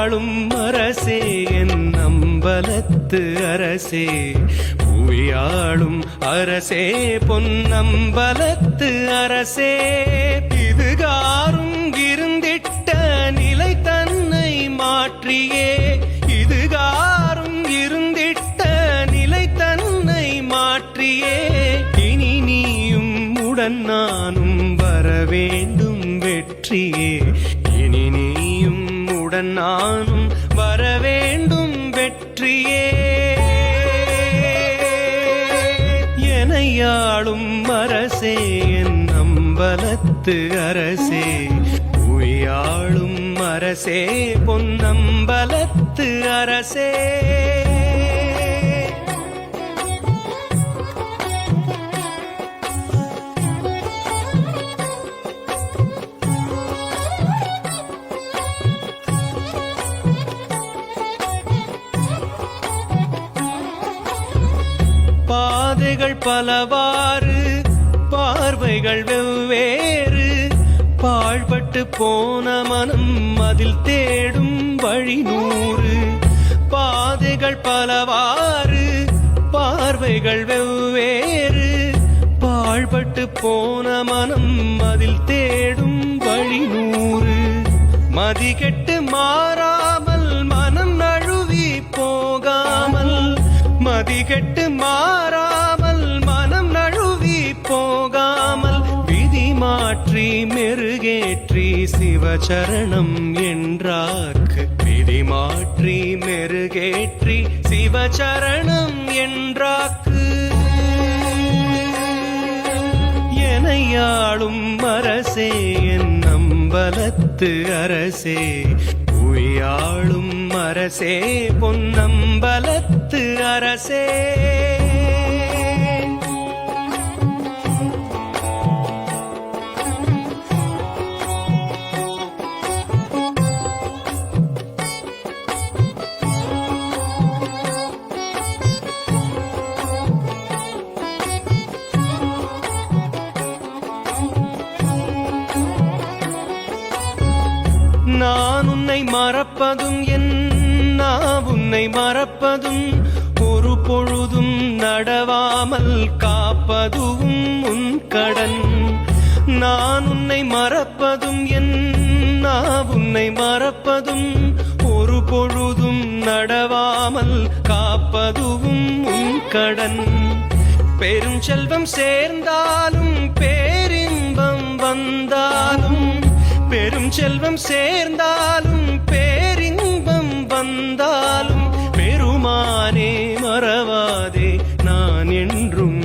புவியாளும் அரசே என் அம்பலத்து அரசே. புவியாளும் அரசே பொன்னம்பலத்து அரசே. இதுகாரும் இருந்திட்ட நிலை தன்னை மாற்றியே. இதுகாரும் இருந்திட்ட நிலை தன்னை மாற்றியே. இனி நீயும் உடன் நானும் வர வேண்டும் வெற்றியே. இனி நீ நானும் வர வேண்டும் வெற்றியே. எனையாளும் அரசே என் அம்பலத்து அரசே. உயாளும் அரசே பொன்னம்பலத்து அரசே. பாதைகள் பலவாறு பார்வைகள் வெவ்வேறு. பாழ்பட்டு போன மனம் அதில் தேடும் வழி நூறு. பாதைகள் பலவாறு பார்வைகள் வெவ்வேறு. பாழ்பட்டு போன மனம் அதில் தேடும் வழி நூறு. மதிகெட்டு மாறாமல் மனம் நழுவி போகாமல். மதிகெட்டு மாறாமல் மாற்றி மெருகேற்றி சிவச்சரணம் என்றாக்கு விதி மாற்றி மெருகேற்றி சிவச்சரணம் என்றாக்கு எனையாளும் அரசே என் அம்பலத்து அரசே. உயாளும் அரசே பொன்னம்பலத்து அரசே. நான் உன்னை மறப்பதும் என் நான் உன்னை மறப்பதும் ஒரு பொழுதும் நடவாமல் காப்பதும் உன் கடன். நான் உன்னை மறப்பதும் என் நான் உன்னை மறப்பதும் ஒரு பொழுதும் நடவாமல் காப்பதும் உன் கடன். பெரும் செல்வம் சேர்ந்தாலும் பெரும் சேர்ந்தாலும் பேரின்பம் வந்தாலும் பெருமானே மறவாதே நான் என்றும்